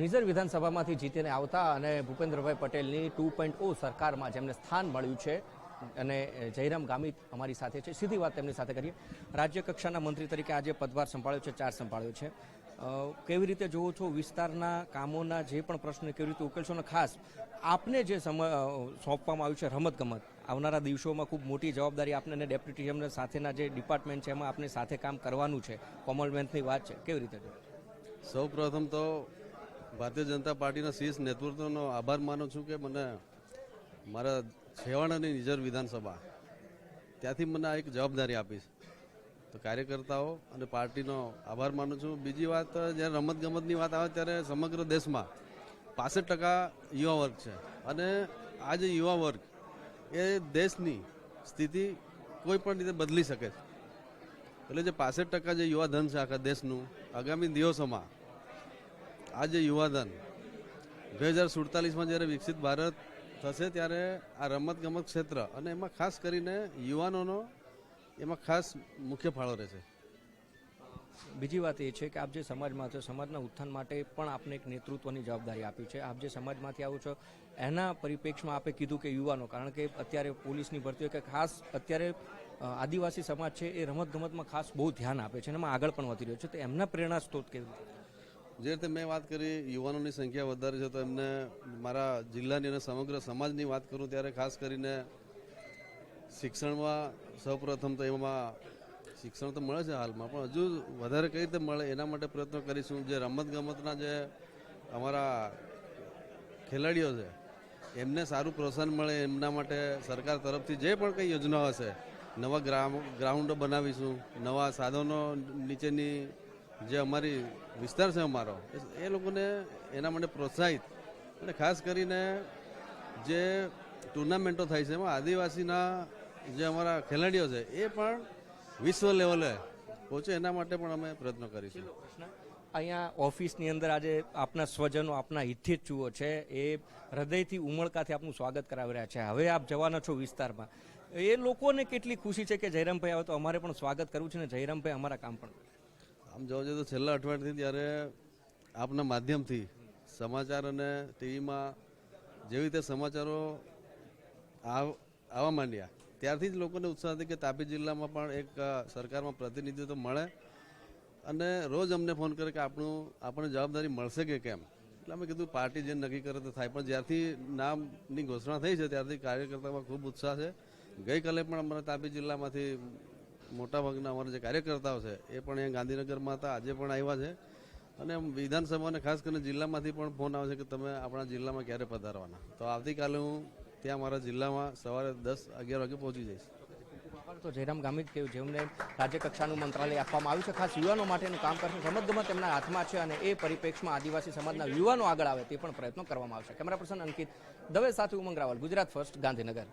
નિઝર વિધાનસભામાંથી જીતીને આવતા અને ભૂપેન્દ્રભાઈ પટેલની ટુ પોઈન્ટ ઓ સરકારમાં જેમને સ્થાન મળ્યું છે અને જયરામ ગામિત અમારી સાથે છે. સીધી વાત તેમની સાથે કરીએ. રાજ્ય કક્ષાના મંત્રી તરીકે આજે પદભાર સંભાળ્યો છે, ચાર સંભાળ્યો છે. કેવી રીતે જોવો છો વિસ્તારના કામોના જે પણ પ્રશ્નો કેવી રીતે ઉકેલશો અને ખાસ આપને જે સોંપવામાં આવ્યું છે રમતગમત, આવનારા દિવસોમાં ખૂબ મોટી જવાબદારી આપને અને ડેપ્યુટીઝમને સાથેના જે ડિપાર્ટમેન્ટ છે એમાં આપને સાથે કામ કરવાનું છે, કોમનવેલ્થની વાત છે, કેવી રીતે જોવો? સૌ પ્રથમ તો ભારતીય જનતા પાર્ટીના શીર્ષ નેતૃત્વનો આભાર માનું છું કે મને મારા છેવાડાની નિઝર વિધાનસભા ત્યાંથી મને આ એક જવાબદારી આપી છે. તો કાર્યકર્તાઓ અને પાર્ટીનો આભાર માનું છું. બીજી વાત, જ્યારે રમતગમતની વાત આવે ત્યારે સમગ્ર દેશમાં પાસઠ ટકા યુવા વર્ગ છે. અને આ જે યુવા વર્ગ એ દેશની સ્થિતિ કોઈ પણ રીતે બદલી શકે છે. એટલે જે પાસઠ ટકા જે યુવાધન છે આખા દેશનું, આગામી દિવસોમાં આ જે યુવાધન. બે હજાર સુડતાલીસમાં જ્યારે વિકસિત ભારત થશે ત્યારે આ રમતગમત ક્ષેત્ર અને એમાં ખાસ કરીને યુવાનોનો એમાં ખાસ મુખ્ય ફાળો રહેશે. બીજી વાત એ છે કે આપ જે સમાજમાં છો, સમાજના ઉત્થાન માટે પણ આપને એક નેતૃત્વની જવાબદારી આપી છે. આપ જે સમાજમાંથી આવો છો, એના પરિપ્રેક્ષમાં આપે કીધું કે યુવાનો, કારણ કે અત્યારે પોલીસની ભરતીઓ કે ખાસ અત્યારે આદિવાસી સમાજ છે એ રમતગમતમાં ખાસ બહુ ધ્યાન આપે છે અને એમાં આગળ પણ વધી રહ્યો છે. તો એમના પ્રેરણા સ્ત્રોત કેવી જે રીતે મેં વાત કરી, યુવાનોની સંખ્યા વધારે છે, તો એમને મારા જિલ્લાની અને સમગ્ર સમાજની વાત કરું ત્યારે ખાસ કરીને શિક્ષણમાં સૌપ્રથમ તો એમાં શિક્ષણ તો મળે છે હાલમાં, પણ હજુ વધારે કઈ રીતે મળે એના માટે પ્રયત્નો કરીશું. જે રમતગમતના જે અમારા ખેલાડીઓ છે, એમને સારું પ્રોત્સાહન મળે, એમના માટે સરકાર તરફથી જે પણ કંઈ યોજનાઓ હશે, નવા ગ્રા ગ્રાઉન્ડો બનાવીશું, નવા સાધનો નીચેની જે અમારી વિસ્તાર છે અમારો, એ- લોકોને એના માટે પ્રોત્સાહિત. અને ખાસ કરીને જે ટુર્નામેન્ટો થાય છે, એમાં આદિવાસીના જે અમારા ખેલાડીઓ છે, એ પણ વિશ્વ લેવલે પહોંચે, એના માટે પણ અમે પ્રયત્નો કરીશું. અહીંયા ઓફિસની અંદર આજે આપના સ્વજનો આપના હિતેચ્છુઓ છે, એ હૃદયથી ઉમળકાથી આપનું સ્વાગત કરાવી રહ્યા છે. હવે આપ જવાના છો વિસ્તારમાં. એ લોકોને કેટલી ખુશી છે કે જયરામભાઈ આવે તો અમારે પણ સ્વાગત કરવું છે ને જયરામભાઈ, અમારા કામ પણ. આમ જોવા જઈએ તો છેલ્લા અઠવાડિયાથી જ્યારે આપના માધ્યમથી સમાચાર અને ટીવીમાં જેવી રીતે સમાચારો આવ- આવવા માંડ્યા, ત્યારથી જ લોકોને ઉત્સાહ હતી કે તાપી જિલ્લામાં પણ એક સરકારમાં પ્રતિનિધિત્વ મળે. અને રોજ અમને ફોન કરે કે આપણું, આપણને જવાબદારી મળશે કે કેમ? એટલે અમે કીધું, પાર્ટી જે નક્કી કરે તો થાય. પણ જ્યારથી નામની ઘોષણા થઈ છે, ત્યારથી કાર્યકર્તામાં ખૂબ ઉત્સાહ છે. ગઈકાલે પણ અમારા તાપી જિલ્લામાંથી મોટાભાગના અમારા જે કાર્યકર્તાઓ છે, એ પણ અહીંયા ગાંધીનગરમાં હતા, આજે પણ આવ્યા છે. અને વિધાનસભા અને ખાસ કરીને જિલ્લામાંથી પણ ફોન આવે છે કે તમે આપણા જિલ્લામાં ક્યારે પધારવાના. તો આવતીકાલે હું ત્યાં મારા જિલ્લામાં સવારે દસ અગિયાર વાગે પહોંચી જઈશ. તો જયરામ ગામિત કહ્યું જેમને રાજ્ય કક્ષાનું મંત્રાલય આપવામાં આવ્યું છે. ખાસ યુવાનો માટેનું કામ કરશે. રમતગમત તેમના હાથમાં છે અને એ પરિપ્રેક્ષમાં આદિવાસી સમાજના યુવાનો આગળ આવે તે પણ પ્રયત્નો કરવામાં આવશે. કેમેરા પર્સન અંકિત દવે સાથે ઉમંગ રાવલ, ગુજરાત ફર્સ્ટ, ગાંધીનગર.